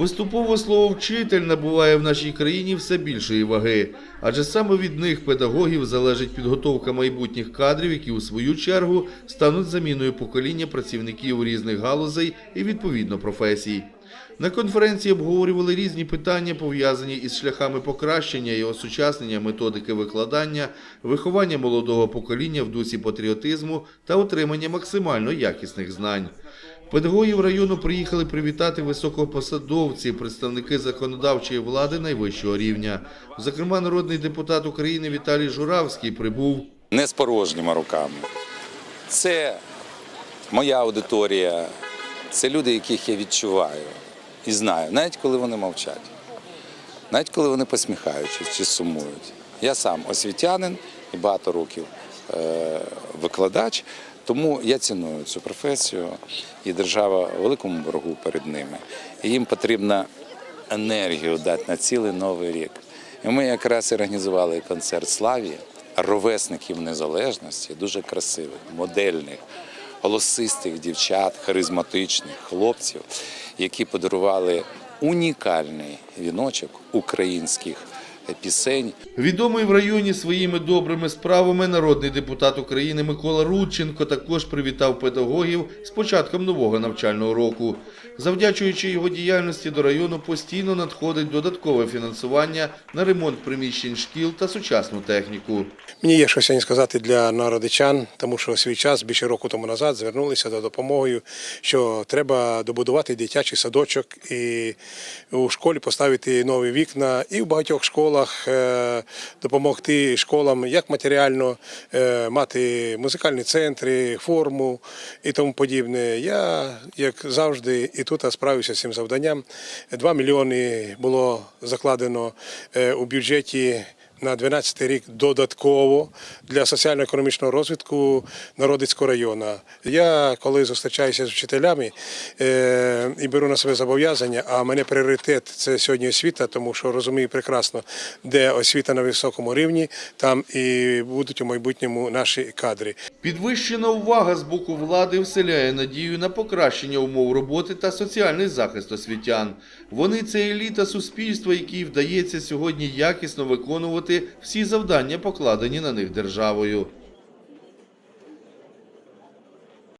Поступово слово вчитель набуває в нашій країні все більшої ваги, адже саме від них педагогів залежить підготовка майбутніх кадрів, які у свою чергу стануть заміною покоління працівників різних галузей і відповідно професій. На конференції обговорювали різні питання, пов'язані із шляхами покращення і осучаснення методики викладання, виховання молодого покоління в дусі патріотизму та отримання максимально якісних знань. Педагогів району приїхали привітати високопосадовці, представники законодавчої влади найвищого рівня. Зокрема, народний депутат України Віталій Журавський прибув не з порожніми руками. Це моя аудиторія, це люди, яких я відчуваю і знаю, навіть коли вони мовчать, навіть коли вони посміхаючись чи сумують. Я сам освітянин і багато років е, викладач, тому я ціную цю професію, і держава в великому боргу перед ними. І їм потрібна енергію дати на цілий новий рік. І ми якраз організували концерт славі ровесників незалежності, дуже красивих, модельних, голосистих дівчат, харизматичних хлопців, які подарували унікальний віночок українських пісень Відомий в районі своїми добрими справами народний депутат України Микола Рудченко також привітав педагогів з початком нового навчального року. Завдячуючи його діяльності до району постійно надходить додаткове фінансування на ремонт приміщень шкіл та сучасну техніку. Мені є що сьогодні сказати для народичан, тому що свій час більше року тому назад звернулися за допомогою, що треба добудувати дитячий садочок і у школі поставити нові вікна, і в багатьох школах е, допомогти школам як матеріально е, мати музикальні центри, форму і тому подібне. Я, як завжди, і тут справився з цим завданням. Два мільйони було закладено е, у бюджеті на 12 рік додатково для соціально-економічного розвитку Народицького району. Я коли зустрічаюся з вчителями е, і беру на себе зобов'язання, а мене пріоритет це сьогодні освіта, тому що розумію прекрасно, де освіта на високому рівні, там і будуть у майбутньому наші кадри. Підвищена увага з боку влади вселяє надію на покращення умов роботи та соціальний захист освітян. Вони це еліта суспільства, якій вдається сьогодні якісно виконувати всі завдання, покладені на них державою.